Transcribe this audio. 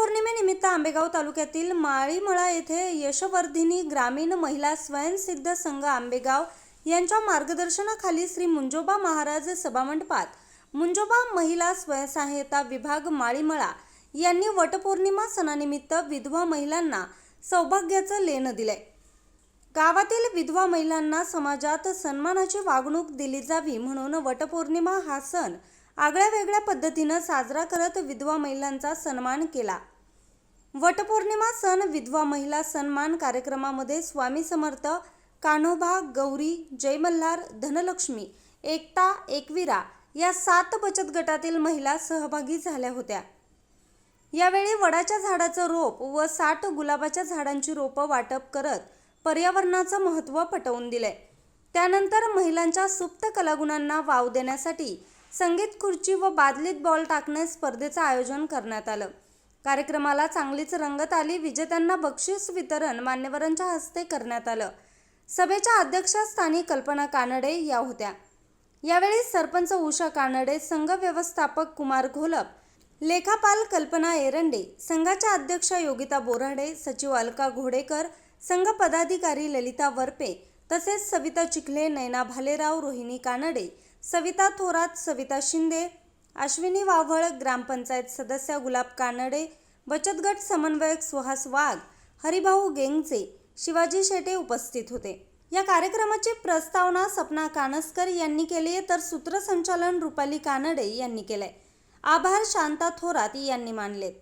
पौर्णिमेनिमित्त आंबेगाव तालुक्यातील माळीमळा येथे यशवर्धिनी ग्रामीण महिला स्वयंसिद्ध संघ आंबेगाव यांच्या मार्गदर्शनाखाली श्री मुंजोबा महाराज सभामंडपात मुंजोबा महिला स्वयंसहायता विभाग माळीमळा यांनी वटपौर्णिमा सणानिमित्त विधवा महिलांना सौभाग्याचं लेणं दिलंय. गावातील विधवा महिलांना समाजात सन्मानाची वागणूक दिली जावी म्हणून वटपौर्णिमा हा सण आगळ्या वेगळ्या पद्धतीनं साजरा करत विधवा महिलांचा सन्मान केला. वटपौर्णिमा सण विधवा महिला सन्मान कार्यक्रमामध्ये स्वामी समर्थ कान्होबा गौरी जय मल्हार धनलक्ष्मी एकता एकविरा या सात बचत गटातील महिला सहभागी झाल्या होत्या. यावेळी वडाच्या झाडाचं रोप व साठ गुलाबाच्या झाडांची रोपं वाटप करत पर्यावरणाचं महत्त्व पटवून दिले. त्यानंतर महिलांच्या सुप्त कलागुणांना वाव देण्यासाठी संगीत खुर्ची व बादलीत बॉल टाकणे स्पर्धेचं आयोजन करण्यात आलं. कार्यक्रमाला चांगलीच रंगत आली विजेत्यांना बक्षीस वितरण मान्यवरांच्या हस्ते करण्यात आलं. सभेच्या अध्यक्षस्थानी कल्पना कानडे या होत्या. यावेळी सरपंच उषा कानडे संघ व्यवस्थापक कुमार घोलप लेखापाल कल्पना एरंडे संघाच्या अध्यक्षा योगिता बोराडे सचिव अलका घोडेकर संघ पदाधिकारी ललिता वरपे तसेच सविता चिखले नैना भालेराव रोहिणी कानडे सविता थोरात सविता शिंदे अश्विनी वाव्हळ ग्रामपंचायत सदस्य गुलाब कानडे बचत गट समन्वयक सुहास वाघ हरिभाऊ गेंगचे शिवाजी शेटे उपस्थित होते. या कार्यक्रमाची प्रस्तावना सपना कानसकर यांनी केली आहे तर सूत्रसंचालन रुपाली कानडे यांनी केलंय. आभार शांता थोरात यांनी मानलेत.